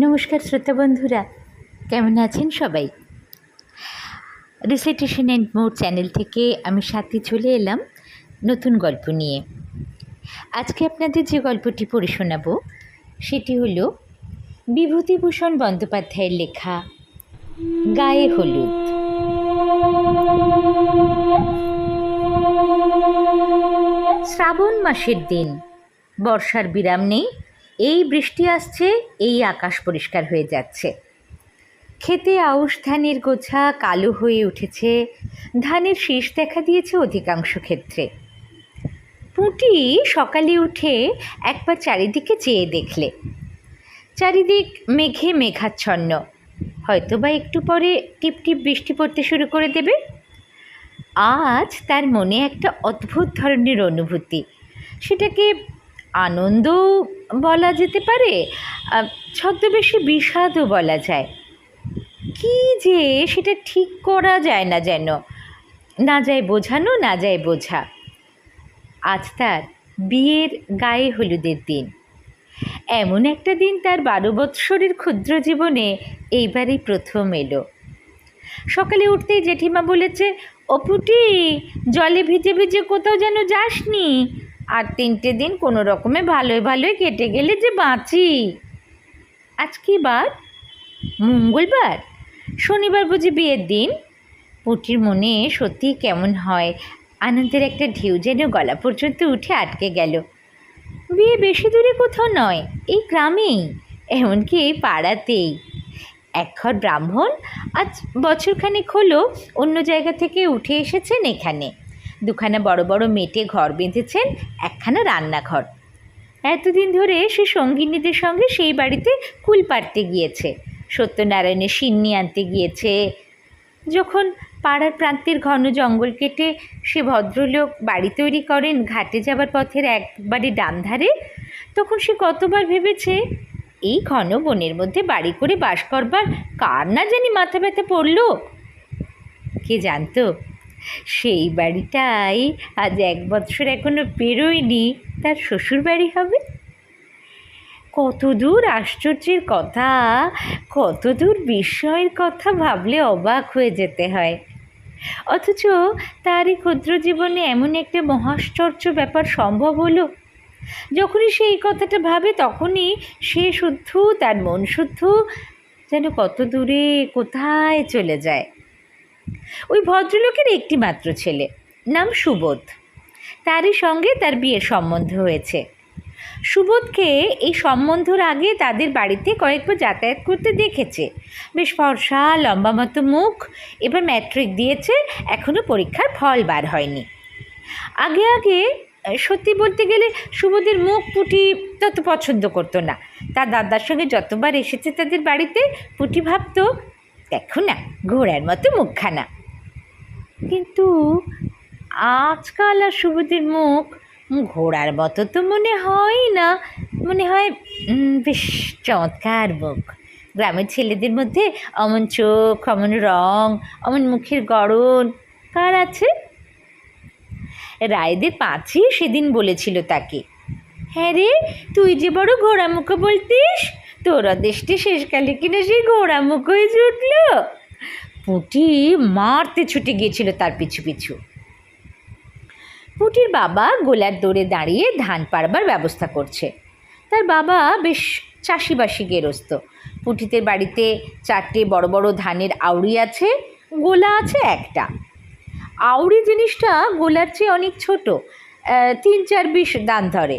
নমস্কার শ্রোতা বন্ধুরা, কেমন আছেন সবাই? রিসাইটেশন অ্যান্ড মোড চ্যানেল থেকে আমি সাথে চলে এলাম নতুন গল্প নিয়ে। আজকে আপনাদের যে গল্পটি পড়ে শোনাবো, সেটি হল বিভূতিভূষণ বন্দ্যোপাধ্যায়ের লেখা, গায়ে হলুদ। শ্রাবণ মাসের দিন, বর্ষার বিরাম নেই এই বৃষ্টি আসছে, এই আকাশ পরিষ্কার হয়ে যাচ্ছে। খেতে আউশ ধানের গোছা কালো হয়ে উঠেছে, ধানের শীষ দেখা দিয়েছে অধিকাংশ ক্ষেত্রে। পুঁটি সকালে উঠে একবার চারিদিকে চেয়ে দেখলে। চারিদিক মেঘে মেঘাচ্ছন্ন। হয়তো বা একটু পরে টিপটিপ বৃষ্টি পড়তে শুরু করে দেবে। আজ তার মনে একটা অদ্ভুত ধরনের অনুভূতি। সেটাকে আনন্দ বলা যেতে পারে ছদ্মবেশী বিষাদও বলা যায়। কি যে সেটা ঠিক করা যায় না যেন, না যায় বোঝানো, না যায় বোঝা। আজ তার বিয়ের গায়ে হলুদের দিন। এমন একটা দিন তার বারো বৎসরের ক্ষুদ্র জীবনে এইবারই প্রথম এলো। সকালে উঠতেই জেঠিমা বলেছে, অপুটি, জলে ভিজে ভিজে কোথাও যেন যাসনি। আর তিনটে দিন কোনো রকমে ভালোই ভালোই কেটে গেলে যে বাঁচি। আজ কি বার? মঙ্গলবার? শনিবার বুঝি বিয়ের দিন? পুটির মনে সত্যি কেমন হয়? আনন্দের একটা ঢেউ যেন গলা পর্যন্ত উঠে আটকে গেল। বিয়ে বেশি দূরে কোথাও নয়, এই গ্রামেই, এমনকি এই পাড়াতেই। একঘর ব্রাহ্মণ, আজ বছরখানেক হলো, অন্য জায়গা থেকে উঠে এসেছেন এখানে। দুখানা বড় বড় মেটে ঘর বেঁধেছেন, একখানা রান্নাঘর। এতদিন ধরে সে সঙ্গিনীদের সঙ্গে সেই বাড়িতে কুল পাড়তে গিয়েছে, সত্যনারায়ণের সিন্নি আনতে গিয়েছে। যখন পাড়ার প্রান্তের ঘন জঙ্গল কেটে সে ভদ্রলোক বাড়ি তৈরি করেন ঘাটে যাবার পথের একবারে ডান ধারে, তখন সে কতবার ভেবেছে, এই ঘন বনের মধ্যে বাড়ি করে বাস করবার কার না জানি মাথা ব্যথা পড়ল? কে জানতো? সেই বাড়িটাই আজ এক বছর এখনও পেরোয়নি, তার শ্বশুর বাড়ি হবে? কত দূর আশ্চর্যের কথা, কত দূর বিস্ময়ের কথা ভাবলে অবাক হয়ে যেতে হয়। অথচ তারই ক্ষুদ্র জীবনে এমন একটা মহাশ্চর্য ব্যাপার সম্ভব হলো। যখনই সে এই কথাটা ভাবে, তখনই সে শুদ্ধ, তার মন শুদ্ধ, যেন কত দূরে, কোথায় চলে যায়। ওই ভদ্রলোকের একটি মাত্র ছেলে, নাম সুবোধ। তারই সঙ্গে তার বিয়ের সম্বন্ধ হয়েছে। সুবোধকে এই সম্বন্ধর আগে তাদের বাড়িতে কয়েকবার যাতায়াত করতে দেখেছে। বেশ ফর্সা লম্বা মতো মুখ, এবার ম্যাট্রিক দিয়েছে এখনও পরীক্ষার ফল বার হয়নি। আগে আগে সত্যি বলতে গেলে সুবোধের মুখ পুটি তত পছন্দ করতো না। তার দাদার সঙ্গে যতবার এসেছে তাদের বাড়িতে, পুটি ভাবতো দেখো না ঘোড়ার মতো মুখখানা। কিন্তু আজকাল আর সুবোধের মুখ ঘোড়ার মতো তো মনে হয় না। মনে হয় বেশ চমৎকার মুখ। গ্রামের ছেলেদের মধ্যে অমন চোখ, অমন রং, অমন মুখের গড়ন কার আছে? রায়দের পাঁচি সেদিন বলেছিল তাকে হ্যাঁ রে, তুই যে বড় ঘোড়া মুখ বলতিস তোরা দেশটি শেষকালে কিনা সেই ঘোড়া মুখ হয়ে উঠল পুটি মারতে ছুটে গিয়েছিল তার পিছু পিছু। পুটির বাবা গোলার দৌড়ে দাঁড়িয়ে ধান পাড়বার ব্যবস্থা করছে। তার বাবা বেশ চাষিবাসি গেরস্ত। পুটিতের বাড়িতে চারটে বড় বড় ধানের আউড়ি আছে, গোলা আছে একটা। আউড়ি জিনিসটা গোলার চেয়ে অনেক ছোট তিন চার বিশ দান ধরে।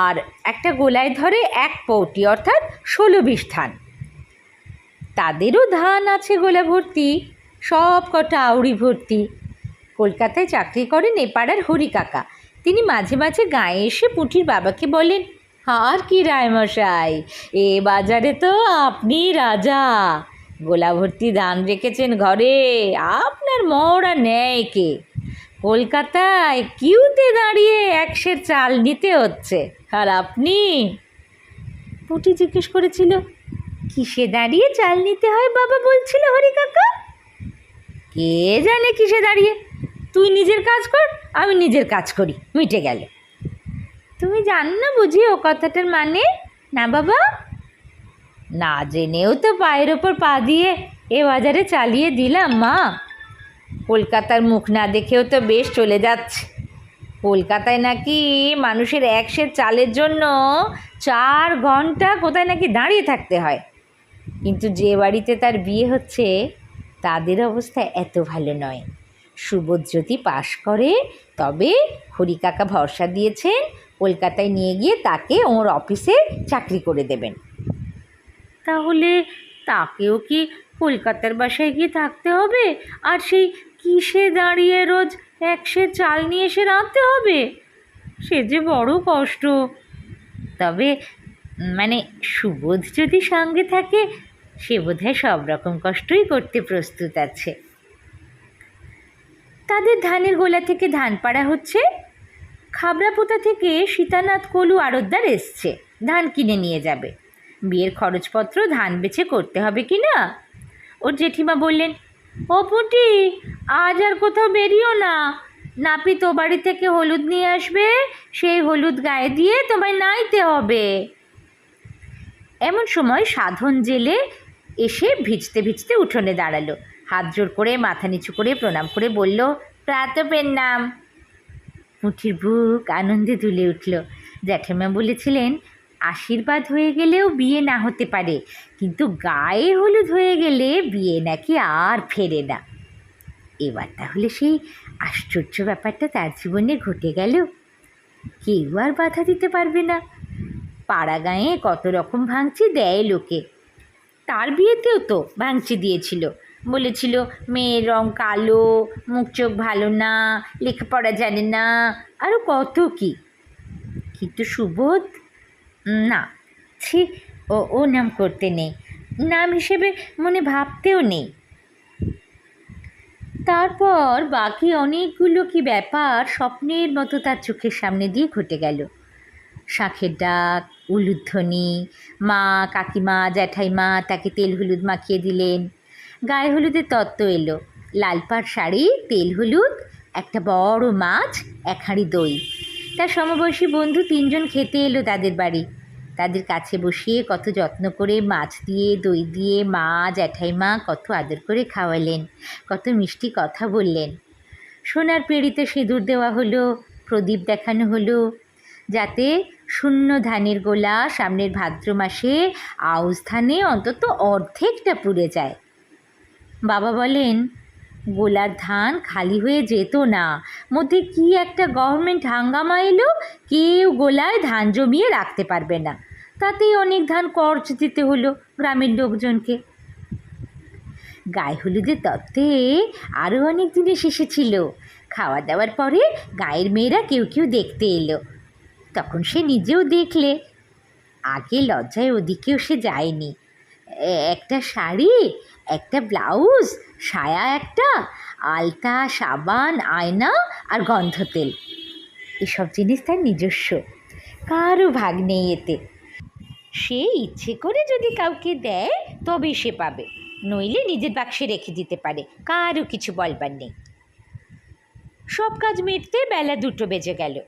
আর একটা গোলায় ধরে এক পৌটি, অর্থাৎ ষোলো বিশ ধান তাদেরও ধান আছে গোলা ভর্তি, সব কটা আউড়ি ভর্তি। কলকাতায় চাকরি করেন এপাড়ার হরি কাকা। তিনি মাঝে মাঝে গায়ে এসে পুঁটির বাবাকে বলেন, আর কি রায়মশাই, এ বাজারে তো আপনি রাজা। গোলা ভর্তি ধান রেখেছেন ঘরে, আপনার মহড়া নেয় কে কলকাতায় কিউতে দাঁড়িয়ে একশের চাল নিতে হচ্ছে। আর আপনি? পুটি জিজ্ঞেস করেছিল, কিসে দাঁড়িয়ে চাল নিতে হয় বাবা? বলছিল হরি কাকা। কে জানে কিসে দাঁড়িয়ে? তুই নিজের কাজ কর, আমি নিজের কাজ করি। মিটে গেল। তুমি জান না বুঝি ও কথাটার মানে? না বাবা? না জেনেও তো পায়ের ওপর পা দিয়ে এ বাজারে চালিয়ে দিলাম, মা। কলকাতার মুখ না দেখেও তো বেশ চলে যাচ্ছে। কলকাতায় নাকি মানুষের এক সের চালের জন্য চার ঘণ্টা কোথায় নাকি দাঁড়িয়ে থাকতে হয়। কিন্তু যে বাড়িতে তার বিয়ে হচ্ছে, তাদের অবস্থা এত ভালো নয়। সুবোধ যদি পাশ করে, তবে হরিকাকা ভরসা দিয়েছেন কলকাতায় নিয়ে গিয়ে তাকে ওর অফিসে চাকরি করে দেবেন। তাহলে তাকেও কি কলকাতার বাসায় গিয়ে থাকতে হবে? আর সেই কিসে দাঁড়িয়ে রোজ একশে চাল নিয়ে এসে রাঁধতে হবে? সে যে বড় কষ্ট। তবে মানে সুবোধ যদি সঙ্গে থাকে, সে বোধহয় সব রকম কষ্টই করতে প্রস্তুত আছে। তাদের ধানের গোলা থেকে ধান পাড়া হচ্ছে। খাবড়াপোতা থেকে সীতানাথ কলু আড়তদার এসছে। ধান কিনে নিয়ে যাবে। বিয়ের খরচপত্র ধান বেচে করতে হবে কি না? ওর জেঠিমা বললেন ও পুটি, আজ আর কোথাও বেরিও না। নাপি তো বাড়ি থেকে হলুদ নিয়ে আসবে, সেই হলুদ গায়ে দিয়ে তোমায় নাইতে হবে। এমন সময় সাধন জেলে এসে ভিজতে ভিজতে উঠোনে দাঁড়াল। হাত জোর করে, মাথা নিচু করে, প্রণাম করে বলল, প্রাতপের নাম। পুঁঠির বুক আনন্দে দুলে উঠল। জ্যাঠামা বলেছিলেন আশীর্বাদ হয়ে গেলেও বিয়ে না হতে পারে। কিন্তু গায়ে হলুদ হয়ে গেলে বিয়ে নাকি আর ফেরে না। এবার তাহলে সেই আশ্চর্য ব্যাপারটা তার জীবনে ঘটে গেল। কেউ আর বাধা দিতে পারবে না। পাড়া গাঁয়ে কত রকম ভাঙচি দেয় লোকে। তার বিয়েতেও তো ভাঙচি দিয়েছিল। বলেছিল, মেয়ের রং কালো, মুখ চোখ ভালো না, লেখাপড়া জানে না আরও কত কি? কিন্তু সুবোধ না, ছি, ও ও নাম করতে নেই। নাম হিসেবে মনে ভাবতেও নেই। তারপর বাকি অনেকগুলো কি ব্যাপার স্বপ্নের মতো তার চোখের সামনে দিয়ে ঘটে গেল। শাঁখের ডাক, উলুধ্বনি, মা, কাকিমা, জ্যাঠাইমা তাকে তেল হলুদ মাখিয়ে দিলেন। গায়ে হলুদের তত্ত্ব এলো, লাল পাড় শাড়ি, তেল হলুদ, একটা বড় মাছ, এক হাঁড়ি দই। তার সমবয়সী বন্ধু তিনজন খেতে এলো তাদের বাড়ি। তাদের কাছে বসিয়ে কত যত্ন করে মাছ দিয়ে, দই দিয়ে, মা, জ্যাঠাইমা কত আদর করে খাওয়ালেন, কত মিষ্টি কথা বললেন। সোনার পেড়িতে সিঁদুর দেওয়া হলো, প্রদীপ দেখানো হলো, যাতে শূন্য ধানের গোলা সামনের ভাদ্র মাসে আউস ধানে অন্তত অর্ধেকটা পুড়ে যায়। বাবা বলেন গোলার ধান খালি হয়ে যেত না। মধ্যে কি একটা গভর্নমেন্ট হাঙ্গামা এলো, কেউ গোলায় ধান জমিয়ে রাখতে পারবে না। তাতেই অনেক ধান কর্চ দিতে হলো গ্রামের লোকজনকে। গায়ে হলুদের তত্ত্বে আরও অনেক জিনিস এসেছিল। খাওয়া দাওয়ার পরে গায়ের মেয়েরা কেউ কেউ দেখতে এলো। তখন সে নিজেও দেখলে। আগে লজ্জায় ওদিকেও সে যায়নি। একটা শাড়ি একটা ব্লাউজ, সায়া একটা, আলতা, সাবান, আয়না আর গন্ধ তেল এসব জিনিস তার নিজস্ব। কারও ভাগ নেই এতে। সে ইচ্ছে করে যদি কাউকে দেয়, তবে সে পাবে। নইলে নিজের বাক্সে রেখে দিতে পারে। কারও কিছু বলবার নেই। সব কাজ মিটতে বেলা দুটো বেজে গেল।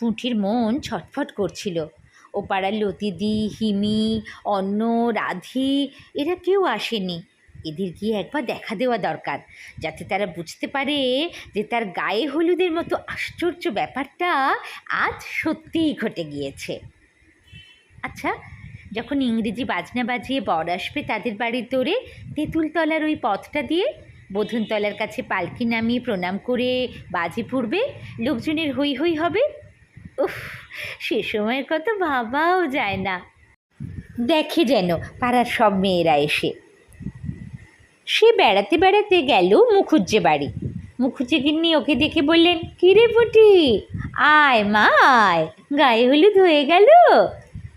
পুঁঠির মন ছটফট করছিল। ও পাড়ার লতিদি, হিমি, অন্ন, রাধি, এরা কেউ আসেনি। এদের গিয়ে একবার দেখা দেওয়া দরকার, যাতে তারা বুঝতে পারে যে তার গায়ে হলুদের মতো আশ্চর্য ব্যাপারটা আজ সত্যিই ঘটে গিয়েছে। আচ্ছা যখন ইংরেজি বাজনা বাজিয়ে বর আসবে তাদের বাড়ির দৌড়ে তেঁতুলতলার ওই পথটা দিয়ে বোধনতলার কাছে পালকি নামিয়ে প্রণাম করে বাজি পড়বে, লোকজনের হই হই হবে? উফ, সে সময়ের কথা ভাবাও যায় না। দেখে যেন পাড়ার সব মেয়েরা এসে সে বেড়াতে বেড়াতে গেল মুখুজ্জে বাড়ি। মুখুজ্জে গিন্নি ওকে দেখে বললেন কিরে পুটি আয় মা, আয়। গায়ে হলুদ হয়ে গেল?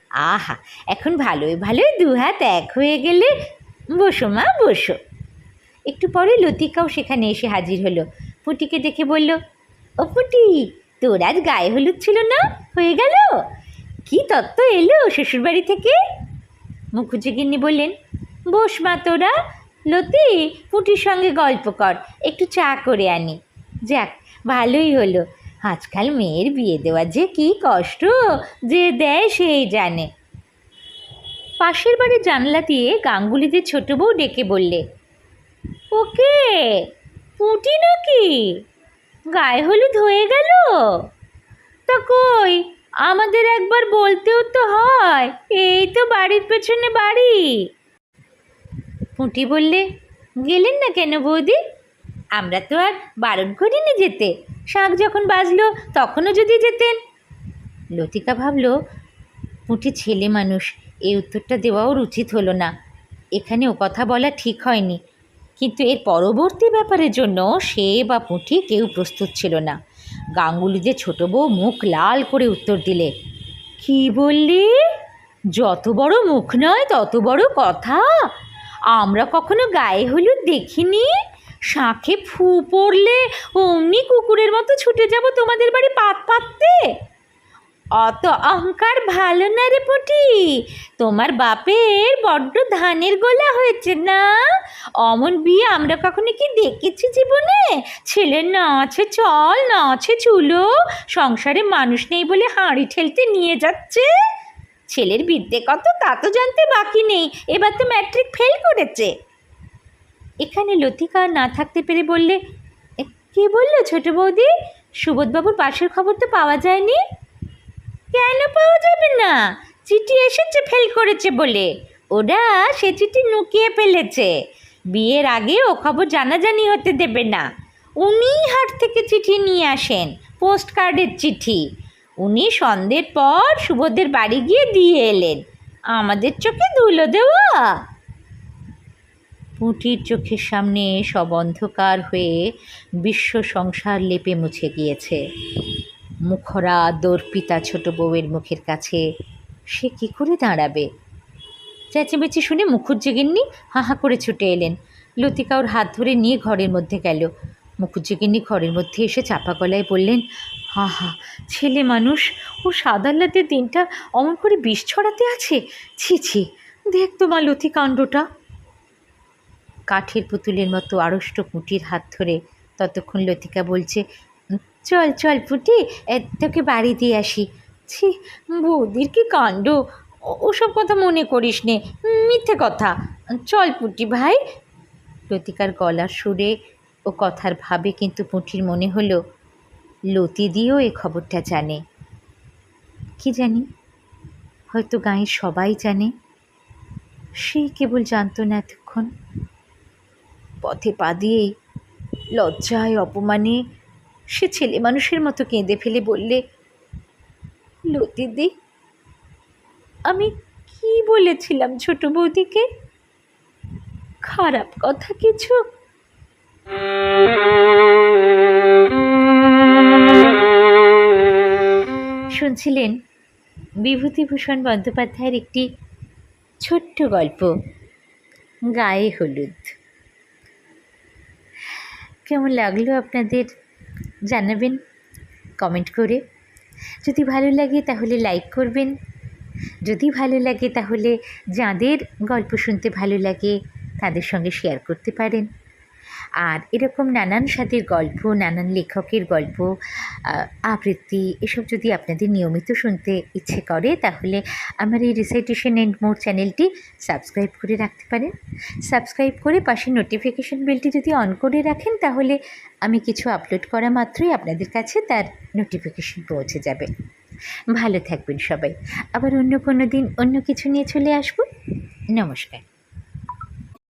আহা, এখন ভালোই ভালোই, দু হাত এক হয়ে গেলে। বসো মা, বসো। একটু পরে লতিকাও সেখানে এসে হাজির হলো। পুটিকে দেখে বলল, ও পুটি, তোর আজ গায়ে হলুদ ছিল না? হয়ে গেল? কি তত্ত্ব এলো শ্বশুরবাড়ি থেকে? মুখুজ্জি গিন্নি বললেন, বস মা তোরা লতি পুটির সঙ্গে গল্প কর, একটু চা করে আনি। যাক, ভালোই হলো। আজকাল মেয়ের বিয়ে দেওয়া যে কি কষ্ট, যে দেয় সেই জানে। পাশের বাড়ির জানলা দিয়ে গাঙ্গুলিদের ছোট বউ ডেকে বললে ওকে পুটি নাকি? গায়ে হলুদ হয়ে গেল? তা কই? আমাদের একবার বলতেও তো হয়, এই তো বাড়ির পেছনে বাড়ি। পুঁটি বললে, গেলেন না কেন বৌদি? আমরা তো আর বারণ করিনি যেতে। শাক যখন বাজলো, তখনও যদি যেতেন। লতিকা ভাবল, পুঁটি ছেলে মানুষ, এই উত্তরটা দেওয়াও উচিত হলো না। এখানে ও কথা বলা ঠিক হয়নি। কিন্তু এর পরবর্তী ব্যাপারের জন্য সে বা পুঁটি কেউ প্রস্তুত ছিল না। গাঙ্গুলিদের ছোট বউ মুখ লাল করে উত্তর দিলে, কি বললি? যত বড় মুখ নয়, তত বড় কথা। আমরা কখনো গায়ে হলুদ দেখিনি। শাঁখে ফু পড়লে অমনি কুকুরের মতো ছুটে যাব তোমাদের বাড়ি পাত পাততে। অত অহংকার ভালো না রে পুটি, তোমার বাপের বড্ড ধানের গোলা হয়েছে না? অমন বিয়ে আমরা কখনো কি দেখেছি জীবনে? ছেলের না আছে চল, না আছে চুলো, সংসারে মানুষ নেই বলে হাঁড়ি ঠেলতে নিয়ে যাচ্ছে। ছেলের বিদ্যে কত তা তো জানতে বাকি নেই। এবার তো ম্যাট্রিক ফেল করেছে। এখানে লতিকা না থাকতে পেরে বললে "এ, কে বলল ছোট বৌদি? সুবোধবাবুর পাশের খবর তো পাওয়া যায়নি? কেন পাওয়া যাবে না? চিঠি এসেছে ফেল করেছে বলে। ওরা সে চিঠি লুকিয়ে ফেলেছে। বিয়ের আগে ও খবর জানাজানি হতে দেবে না। উনি হাট থেকে চিঠি নিয়ে আসেন পোস্ট কার্ডের চিঠি। উনি সন্ধ্যের পর সুবোধের বাড়ি গিয়ে দিয়ে এলেন। আমাদের চোখে ধুলো দেওয়া। পুঁটির চোখের সামনে সব অন্ধকার হয়ে বিশ্ব সংসার লেপে মুছে গিয়েছে। মুখরা দর্পিতা ছোট বউয়ের মুখের কাছে, সে কি করে দাঁড়াবে? চেঁচেমেচি শুনে মুখুজ্জেগিন্নি হা হা করে ছুটে এলেন। লতিকা ওর হাত ধরে নিয়ে ঘরের মধ্যে গেল। মুখুজ্জেগিন্নি ঘরের মধ্যে এসে চাপা গলায় বললেন হা হা, ছেলে মানুষ, ও সাদাল্লাতে দিনটা অমন করে বিষ ছড়াতে আছে? ছি ছি, দেখ তো মা লতি কাণ্ডটা কাঠের পুতুলের মতো আড়ষ্ট পুঁটির হাত ধরে ততক্ষণ লতিকা বলছে, চল চল পুটি তোকে বাড়ি দিয়ে আসি। ছি, বৌদির কি কাণ্ড? ওসব কথা মনে করিস নে, মিথ্যে কথা। চল পুটি ভাই। লতিকার গলার সুরে ও কথার ভাবে কিন্তু পুঁটির মনে হলো লতি দিয়েও এ খবরটা জানে। কি জানি? হয়তো গাঁয়ের সবাই জানে। সেই কেবল জানতো না এতক্ষণ। পথে পা দিয়েই লজ্জায় অপমানে সে ছেলে মানুষের মতো কেঁদে ফেলে বললে লতিদি আমি কি বলেছিলাম ছোট বৌদিকে? খারাপ কথা কিছু? শুনছিলেন বিভূতিভূষণ বন্দ্যোপাধ্যায়ের একটি ছোট্ট গল্প, গায়ে হলুদ। কেমন লাগল আপনাদের জানাবেন? কমেন্ট করে। যদি ভালো লাগে তাহলে লাইক করবেন। যদি ভালো লাগে তাহলে যাদের গল্প শুনতে ভালো লাগে তাদের সঙ্গে শেয়ার করতে পারেন। আর এরকম নানান স্বাদের গল্প, নানান লেখকের গল্প আবৃত্তি, এসব যদি আপনাদের নিয়মিত শুনতে ইচ্ছে করে, তাহলে আমার এই রিসাইটেশন অ্যান্ড মোর চ্যানেলটি সাবস্ক্রাইব করে রাখতে পারেন। সাবস্ক্রাইব করে পাশে নোটিফিকেশন বেলটি যদি অন করে রাখেন, তাহলে আমি কিছু আপলোড করা মাত্রই আপনাদের কাছে তার নোটিফিকেশন পৌঁছে যাবে। ভালো থাকবেন সবাই। আবার অন্য কোনো দিন অন্য কিছু নিয়ে চলে আসব। নমস্কার।